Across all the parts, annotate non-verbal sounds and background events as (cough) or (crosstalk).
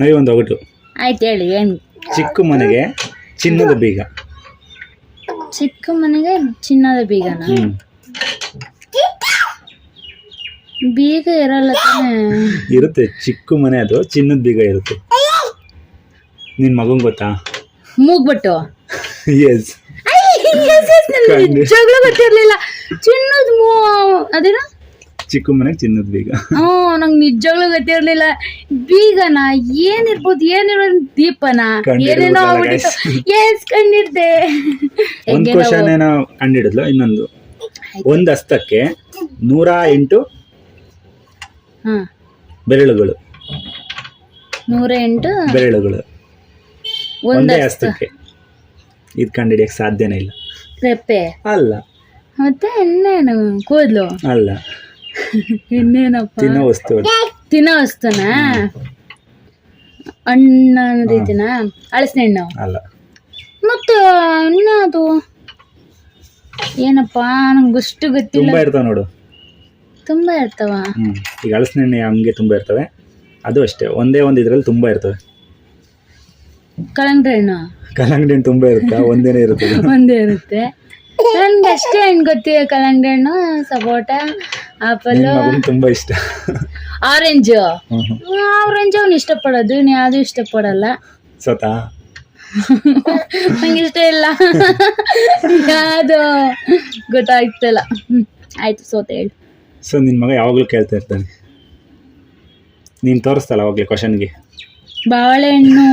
ನವಿ ಒಂದು ಒಗಟು. ಆಯ್ತು ಹೇಳಿ ಏನು? ಚಿಕ್ಕ ಮನೆಗೆ ಚಿನ್ನದ ಬೀಗ. ಚಿಕ್ಕ ಮನೆಗೆ ಚಿನ್ನದ ಬೀಗನ? ಹ್ಮ್. ಬೀಗ ಇರಲ್ಲ ತಾನೇ. ಇರುತ್ತೆ ಚಿಕ್ಕ ಮನೆ ಅದು ಚಿನ್ನದ ಬೀಗ ಇರುತ್ತೆ. ನಿನ್ ಮಗನ್ ಗೊತ್ತಾ? ಮೂಗ್ಬಿಟ್ಟು. ಎಸ್ ನನಗೆ ನಿಜವಾಗ್ಲೂ ಗೊತ್ತಿರ್ಲಿಲ್ಲ ಚಿನ್ನದ ಮೂ ಅದೇನ? ಚಿಕ್ಕ ಮನೆಗೆ ಚಿನ್ನದ ಬೀಗ ಹ್ಞೂ ನಂಗೆ ನಿಜವಾಗ್ಲೂ ಗೊತ್ತಿರ್ಲಿಲ್ಲ. ಬೀಗನ ಏನಿರ್ಬೋದು ಏನಿರ್ಬೋದು ದೀಪನ? ಏನೇನೋ. ಆಗ್ಬಿಟ್ಟಿತ್ತು. ಎಸ್ ಕಂಡಿಡ್ದೆ ಒಂದ್ ಹೆಂಗೆ ಕ್ವಶನ್ ಏನೋ ಕಂಡಿಡಿದ್ಲು ಇನ್ನೊಂದು. ಒಂದ್ ಹಸ್ತಕ್ಕೆ ನೂರ ಎಂಟು ಹಾ. ಬೆರಳುಗಳು. ನೂರ ಎಂಟು ಬೆರಳುಗಳು. ಒಂದ್ ಒಂದೇ ಹಸ್ತ. ಹಸ್ತಕ್ಕೆ. ಇದು ಕಂಡಿಡಿಯಕ್ ಸಾಧ್ಯನೇ ಇಲ್ಲ. ರೆಪ್ಪೆ. ಅಲ್ಲ. ಮತ್ತೆ ಇನ್ನೇನು? ಕೂದಲು. ಅಲ್ಲ. (laughs) ಇನ್ನೇನಪ್ಪ? ತಿನ್ನೋ ವಸ್ತು. ತಿನ್ನೋ ವಸ್ತುನ? ಹಣ್ಣ ರೀತಿನ ಅಳಸಿನ ಹಣ್ಣು? ಅಲ್ಲ. ಮತ್ತು ಇನ್ನ ಅದು ಏನಪ್ಪ? ನಂಗೆ ಅಷ್ಟು ಗೊತ್ತಿಲ್ಲ. ತುಂಬಾ ಇರ್ತವೆ ನೋಡು. ತುಂಬಾ ಇರ್ತಾವ? ಈಗ ಅಳಸಿನ ಹಣ್ಣು ಹಂಗೆ ತುಂಬಾ ಇರ್ತವೆ. ಅದು ಅಷ್ಟೇ. ಒಂದೇ ಒಂದು ಇದ್ರಲ್ಲಿ ತುಂಬಾ ಇರ್ತವೆ. ಕಳಂಗ್ರಿ ಹಣ್ಣು? ಕಲ್ಲಂಗಡಿ ಹಣ್ಣು ತುಂಬಾ ಇರುತ್ತೆ. (laughs) ಒಂದೇ ಇರುತ್ತೆ. ಒಂದೇ ಇರುತ್ತೆ. ನನ್ಗೆ ಅಷ್ಟೇ ಹಣ್ಣು ಗೊತ್ತಿದೆ ಕಲ್ಲಂಗಡಿ ಹಣ್ಣು ಸಪೋಟ. ಆಪಲ್ ತುಂಬಾ ಇಷ್ಟ. ಆರೆಂಜ್. ಆರೆಂಜ್ ಅವ್ನು ಇಷ್ಟಪಡೋದು ಇನ್ನು ಯಾವುದು ಇಷ್ಟಪಡಲ್ಲ. ಸತಾ? (laughs) ನಂಗೆ ಇಷ್ಟ ಇಲ್ಲ. (laughs) ಯಾವುದು? ಗೊತ್ತಾಗ್ತಿಲ್ಲ. ಆಯ್ತು ಸೋತ ಹೇಳು. ಸೊ ನಿನ್ ಮಗ ಯಾವಾಗ್ಲೂ ಕೇಳ್ತಾ ಇರ್ತಾನೆ. ನೀನ್ ತೋರಿಸ್ತಲ್ಲ ಅವಾಗ್ಲೇ ಕ್ವಶನ್ಗೆ ಬಾಳೆಹಣ್ಣು.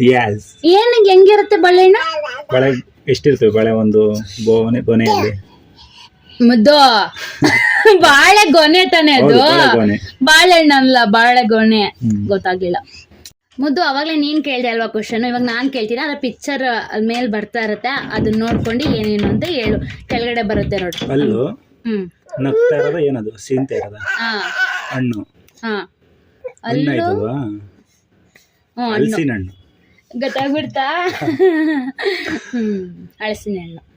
ಯಾಸ್ ಏನಕ್ಕೆ ಹೆಂಗಿರುತ್ತೆ ಬಾಳೆಹಣ್ಣು? ಬಾಳೆ ಎಷ್ಟಿರ್ತವೆ? ಬಾಳೆ ಒಂದು ಬೋನೆ ಗೊನೆಯಲ್ಲಿ ಮುದ್ದು. (laughs) ಬಾಳೆ ಗೊನೆ ತಾನೆ ಅದು. ಬಾಳೆಗೊನೆ. ಬಾಳೆಹಣ್ಣಲ್ಲ ಬಾಳೆಗೊನೆ. ಹ್ಮ್. ಗೊತ್ತಾಗ್ಲಿಲ್ಲ. ಮುದ್ದು ಅವಾಗ್ಲೇ ನೀನ್ ಕೇಳ್ದೆ ಅಲ್ವಾ ಕ್ವಶನ್ ಇವಾಗ ನಾನ್ ಕೇಳ್ತೀನಿ. ಅದ್ರ ಪಿಕ್ಚರ್ ಮೇಲ್ ಬರ್ತಾ ಇರುತ್ತೆ. ಅದನ್ನ ನೋಡ್ಕೊಂಡು ಏನೇನು ಅಂತ ಹೇಳು. ಕೆಳಗಡೆ ಬರುತ್ತೆ ನೋಡು. ಅಲ್ಲೂ? ಹ್ಮ್. ನಗ್ತಾ ಇರೋದ ಏನದು? ಸೀನ್ತಾ ಇರೋದ? ಹಾ. ಹಣ್ಣು. ಹಾ. ಹಣ್ಣು ಅಲ್ಲೂ? ಆಯ್ತಲ್ವಾ ಹ್ಞೂ ಹಣ್ಣು. ಹಲಸಿನ ಹಣ್ಣು. ಗೊತ್ತಾಗ್ಬಿಡ್ತಾ? (laughs) ಹ್ಮ್ ಹಳಸಿನ ಹಣ್ಣು.